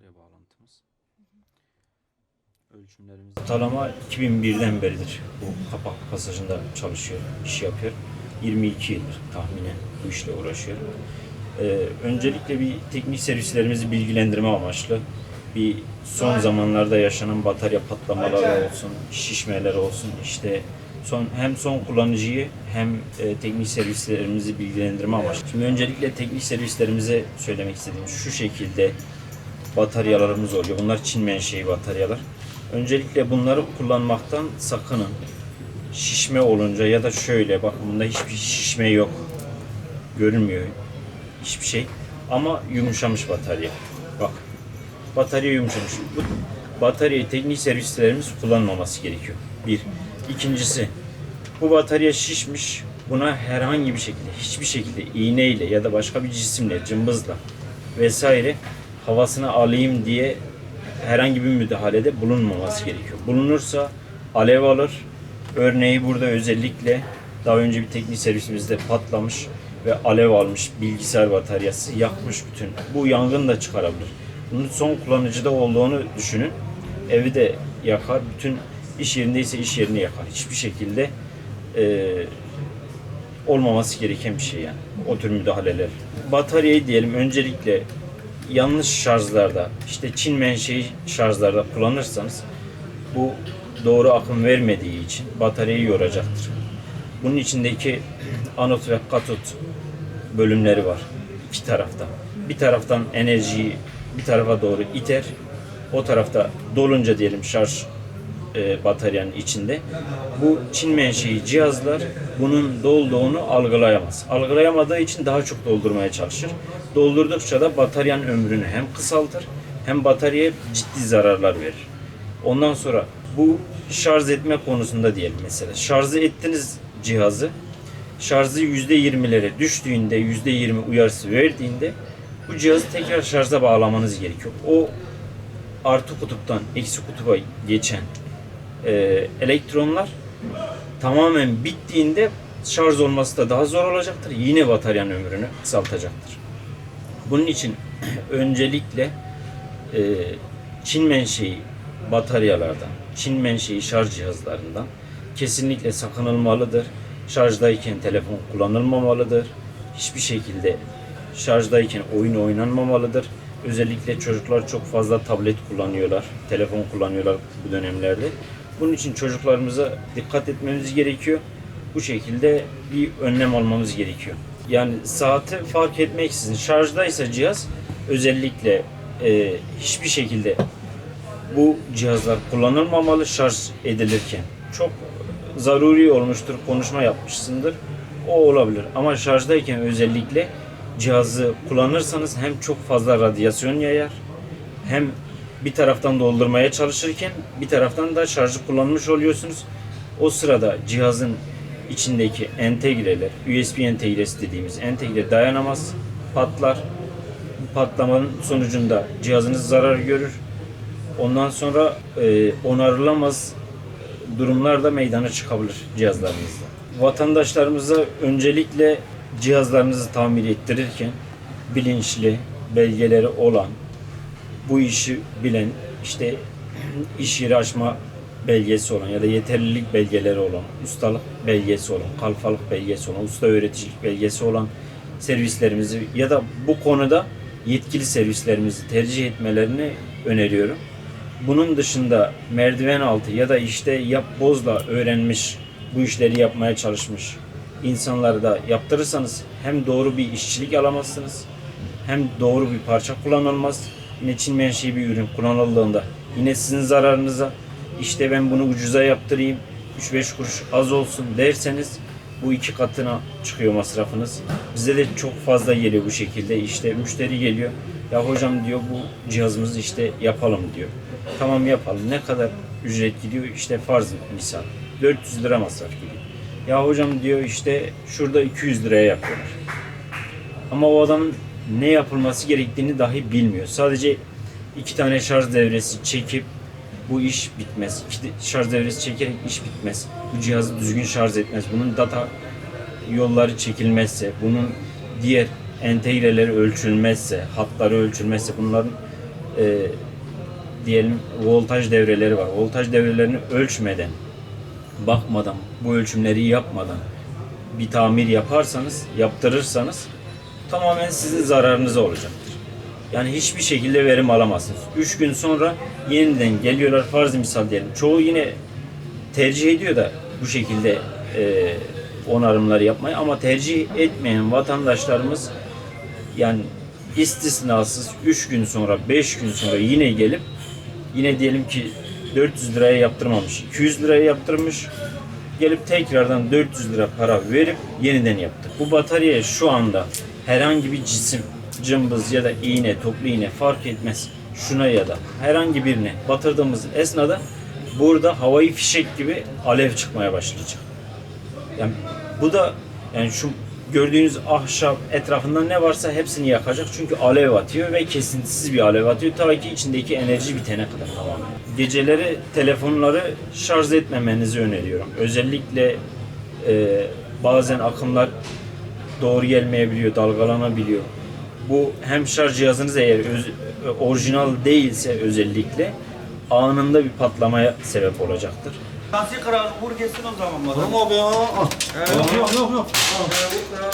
batarya bağlantımız. Ölçümlerimiz Ortalama 2001'den beridir bu kapak pasajında çalışıyor, iş yapıyor. 22 yıldır tahminen bu işle uğraşıyor. Ee, öncelikle bir teknik servislerimizi bilgilendirme amaçlı bir son zamanlarda yaşanan batarya patlamaları olsun, şişmeler olsun işte son hem son kullanıcıyı hem e, teknik servislerimizi bilgilendirme amaçlı. Şimdi öncelikle teknik servislerimize söylemek istediğim şu şekilde bataryalarımız oluyor. Bunlar Çin menşei bataryalar. Öncelikle bunları kullanmaktan sakının. Şişme olunca ya da şöyle bak bunda hiçbir şişme yok. Görünmüyor hiçbir şey. Ama yumuşamış batarya. Bak. Batarya yumuşamış. Bu bataryayı teknik servislerimiz kullanmaması gerekiyor. Bir. İkincisi bu batarya şişmiş. Buna herhangi bir şekilde, hiçbir şekilde iğneyle ya da başka bir cisimle, cımbızla vesaire havasını alayım diye herhangi bir müdahalede bulunmaması gerekiyor. Bulunursa alev alır. Örneği burada özellikle daha önce bir teknik servisimizde patlamış ve alev almış bilgisayar bataryası yakmış bütün. Bu yangın da çıkarabilir. Bunun son kullanıcıda olduğunu düşünün. Evi de yakar. Bütün iş yerindeyse iş yerini yakar. Hiçbir şekilde eee olmaması gereken bir şey yani. O tür müdahaleler. Bataryayı diyelim öncelikle yanlış şarjlarda, işte Çin menşei şarjlarda kullanırsanız bu doğru akım vermediği için bataryayı yoracaktır. Bunun içindeki anot ve katot bölümleri var iki tarafta. Bir taraftan enerjiyi bir tarafa doğru iter. O tarafta dolunca diyelim şarj e, bataryanın içinde. Bu Çin menşei cihazlar bunun dolduğunu algılayamaz. Algılayamadığı için daha çok doldurmaya çalışır. Doldurdukça da bataryanın ömrünü hem kısaltır hem bataryaya ciddi zararlar verir. Ondan sonra bu şarj etme konusunda diyelim mesela. Şarjı ettiniz cihazı. Şarjı %20'lere düştüğünde, %20 uyarısı verdiğinde bu cihazı tekrar şarja bağlamanız gerekiyor. O artı kutuptan eksi kutuba geçen e, elektronlar tamamen bittiğinde şarj olması da daha zor olacaktır. Yine bataryanın ömrünü kısaltacaktır. Bunun için öncelikle e, Çin menşei bataryalardan, Çin menşei şarj cihazlarından kesinlikle sakınılmalıdır. Şarjdayken telefon kullanılmamalıdır. Hiçbir şekilde şarjdayken oyun oynanmamalıdır. Özellikle çocuklar çok fazla tablet kullanıyorlar, telefon kullanıyorlar bu dönemlerde. Bunun için çocuklarımıza dikkat etmemiz gerekiyor. Bu şekilde bir önlem almamız gerekiyor. Yani saati fark etmeksizin şarjdaysa cihaz özellikle e, hiçbir şekilde bu cihazlar kullanılmamalı şarj edilirken. Çok zaruri olmuştur, konuşma yapmışsındır. O olabilir. Ama şarjdayken özellikle cihazı kullanırsanız hem çok fazla radyasyon yayar hem bir taraftan doldurmaya çalışırken bir taraftan da şarjı kullanmış oluyorsunuz. O sırada cihazın içindeki entegreler, USB entegresi dediğimiz entegre dayanamaz, patlar. Bu patlamanın sonucunda cihazınız zarar görür. Ondan sonra e, onarılamaz durumlar da meydana çıkabilir cihazlarınızda. Vatandaşlarımıza öncelikle cihazlarınızı tamir ettirirken bilinçli, belgeleri olan, bu işi bilen, işte iş yeri açma belgesi olan ya da yeterlilik belgeleri olan, ustalık belgesi olan, kalfalık belgesi olan, usta öğreticilik belgesi olan servislerimizi ya da bu konuda yetkili servislerimizi tercih etmelerini öneriyorum. Bunun dışında merdiven altı ya da işte yap bozla öğrenmiş, bu işleri yapmaya çalışmış insanları da yaptırırsanız hem doğru bir işçilik alamazsınız hem doğru bir parça kullanılmaz. Yine Çin menşei bir ürün kullanıldığında yine sizin zararınıza işte ben bunu ucuza yaptırayım 3-5 kuruş az olsun derseniz bu iki katına çıkıyor masrafınız. Bize de çok fazla geliyor bu şekilde. İşte müşteri geliyor. Ya hocam diyor bu cihazımızı işte yapalım diyor. Tamam yapalım. Ne kadar ücret gidiyor? İşte farz misal. 400 lira masraf gidiyor. Ya hocam diyor işte şurada 200 liraya yapıyorlar. Ama o adamın ne yapılması gerektiğini dahi bilmiyor. Sadece iki tane şarj devresi çekip bu iş bitmez. İki şarj devresi çekerek iş bitmez. Bu cihazı düzgün şarj etmez. Bunun data yolları çekilmezse, bunun diğer entegreleri ölçülmezse, hatları ölçülmezse, bunların e, diyelim voltaj devreleri var. Voltaj devrelerini ölçmeden, bakmadan, bu ölçümleri yapmadan bir tamir yaparsanız, yaptırırsanız tamamen sizin zararınıza olacaktır. Yani hiçbir şekilde verim alamazsınız. 3 gün sonra yeniden geliyorlar farz misal diyelim. Çoğu yine tercih ediyor da bu şekilde e, onarımları yapmayı ama tercih etmeyen vatandaşlarımız yani istisnasız 3 gün sonra 5 gün sonra yine gelip yine diyelim ki 400 liraya yaptırmamış 200 liraya yaptırmış gelip tekrardan 400 lira para verip yeniden yaptı. Bu bataryaya şu anda herhangi bir cisim cımbız ya da iğne, toplu iğne fark etmez. Şuna ya da herhangi birine batırdığımız esnada burada havai fişek gibi alev çıkmaya başlayacak. Yani bu da yani şu gördüğünüz ahşap etrafında ne varsa hepsini yakacak çünkü alev atıyor ve kesintisiz bir alev atıyor ta ki içindeki enerji bitene kadar tamamen. Geceleri telefonları şarj etmemenizi öneriyorum. Özellikle e, bazen akımlar doğru gelmeyebiliyor, dalgalanabiliyor. Bu hem şarj cihazınız eğer öz- orijinal değilse özellikle anında bir patlamaya sebep olacaktır. Nasıl karar vur kesin o zaman bakalım. Tamam abi ya. Ah. Eyvallah. Yok yok yok. yok. Ah. Eyvallah.